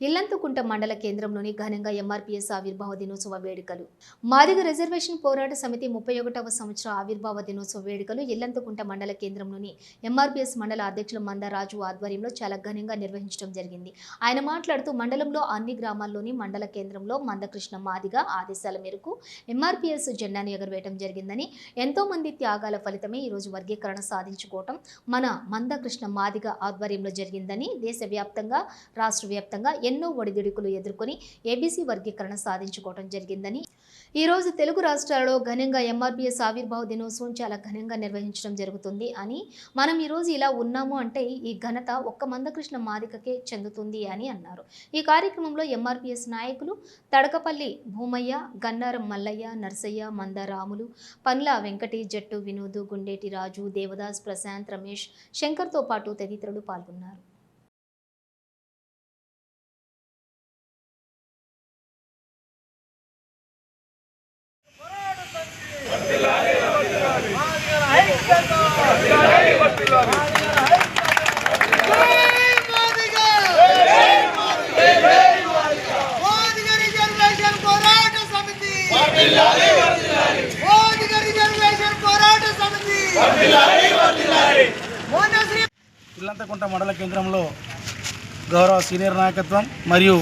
ఇల్లంతకుంట మండల కేంద్రంలోని ఘనంగా ఎంఆర్పీఎస్ ఆవిర్భావ దినోత్సవ వేడుకలు. మాదిగ రిజర్వేషన్ పోరాట సమితి ముప్పై ఒకటవ సంవత్సర ఆవిర్భావ దినోత్సవ వేడుకలు ఇల్లంతకుంట మండల కేంద్రంలోని ఎంఆర్పీఎస్ మండల అధ్యక్షులు మందరాజు ఆధ్వర్యంలో చాలా ఘనంగా నిర్వహించడం జరిగింది. ఆయన మాట్లాడుతూ మండలంలో అన్ని గ్రామాల్లోని మండల కేంద్రంలో మందకృష్ణ మాదిగ ఆదేశాల మేరకు ఎంఆర్పీఎస్ జెండాను ఎగరవేయడం జరిగిందని ఎంతో మంది త్యాగాల ఫలితమే ఈరోజు వర్గీకరణ సాధించుకోవటం మన మందకృష్ణ మాదిగ ఆధ్వర్యంలో జరిగిందని దేశవ్యాప్తంగా రాష్ట్ర వ్యాప్తంగా ఎన్నో ఒడిదుడుకులు ఎదుర్కొని ఏబీసీ వర్గీకరణ సాధించుకోవడం జరిగిందని. ఈ రోజు తెలుగు రాష్ట్రాలలో ఘనంగా ఎంఆర్బిఎస్ ఆవిర్భావ దినోత్సవం చాలా ఘనంగా నిర్వహించడం జరుగుతుంది అని. మనం ఈరోజు ఇలా ఉన్నాము అంటే ఈ ఘనత ఒక్క మందకృష్ణ మాదికకే చెందుతుంది అని అన్నారు. ఈ కార్యక్రమంలో ఎంఆర్పీఎస్ నాయకులు తడకపల్లి భూమయ్య గన్నారం మల్లయ్య నర్సయ్య మందారాములు పండ్ల వెంకటి జట్టు వినోద్ గుండేటి రాజు దేవదాస్ ప్రశాంత్ రమేష్ శంకర్తో పాటు తదితరులు పాల్గొన్నారు మోదిగ రిజర్వేషన్ పోరాట సమితి మోదిగ రిజర్వేషన్ పోరాట సమితి మోనశ్రీ ఇల్లంతకుంట మండల కేంద్రంలో గౌరవ సీనియర్ నాయకత్వం మరియు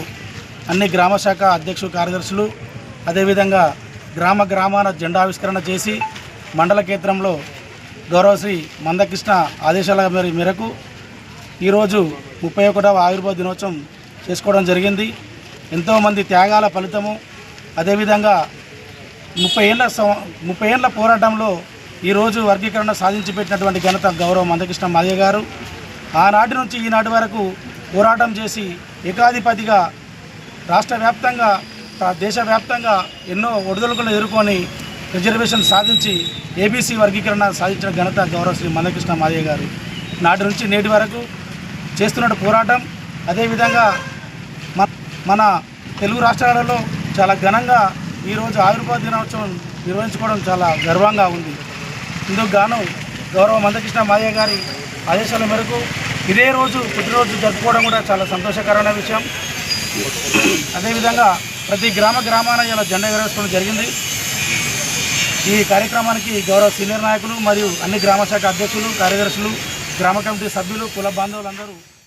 అన్ని గ్రామ శాఖ అధ్యక్షులు కార్యదర్శులు అదేవిధంగా గ్రామ గ్రామాన జెండావిష్కరణ చేసి మండల కేంద్రంలో గౌరవశ్రీ మందకృష్ణ ఆదేశాల మేర మేరకు ఈరోజు ముప్పై ఒకటవ ఆయుర్వేద దినోత్సవం చేసుకోవడం జరిగింది. ఎంతోమంది త్యాగాల ఫలితము అదేవిధంగా ముప్పై ఏళ్ళ సం- ముప్పై ఏళ్ళ పోరాటంలో ఈరోజు వర్గీకరణ సాధించి పెట్టినటువంటి ఘనత గౌరవ మందకృష్ణ మాదయ్య గారు. ఆనాటి నుంచి ఈనాటి వరకు పోరాటం చేసి ఏకాధిపతిగా రాష్ట్ర వ్యాప్తంగా దేశవ్యాప్తంగా ఎన్నో ఒడిదుడుకులు ఎదుర్కొని రిజర్వేషన్ సాధించి ఏబీసీ వర్గీకరణ సాధించిన ఘనత గౌరవ శ్రీ మందకృష్ణ మాదయ్య గారు. నాటి నుంచి నేటి వరకు చేస్తున్న పోరాటం అదేవిధంగా మన మన తెలుగు రాష్ట్రాలలో చాలా ఘనంగా ఈరోజు ఆవిర్భావ దినోత్సవం నిర్వహించుకోవడం చాలా గర్వంగా ఉంది. ఇందుకు గాను గౌరవ మందకృష్ణ మాదయ్య గారి ఆదేశాల మేరకు ఇదే రోజు పుట్టినరోజు జరుపుకోవడం కూడా చాలా సంతోషకరమైన విషయం. అదేవిధంగా ప్రతి గ్రామ గ్రామాన ఇలా జెండా ఎగరేసుకోవడం జరిగింది. ఈ కార్యక్రమానికి గౌరవ సీనియర్ నాయకులు మరియు అన్ని గ్రామ శాఖ అధ్యక్షులు కార్యదర్శులు గ్రామ కమిటీ సభ్యులు కుల బాంధవులందరూ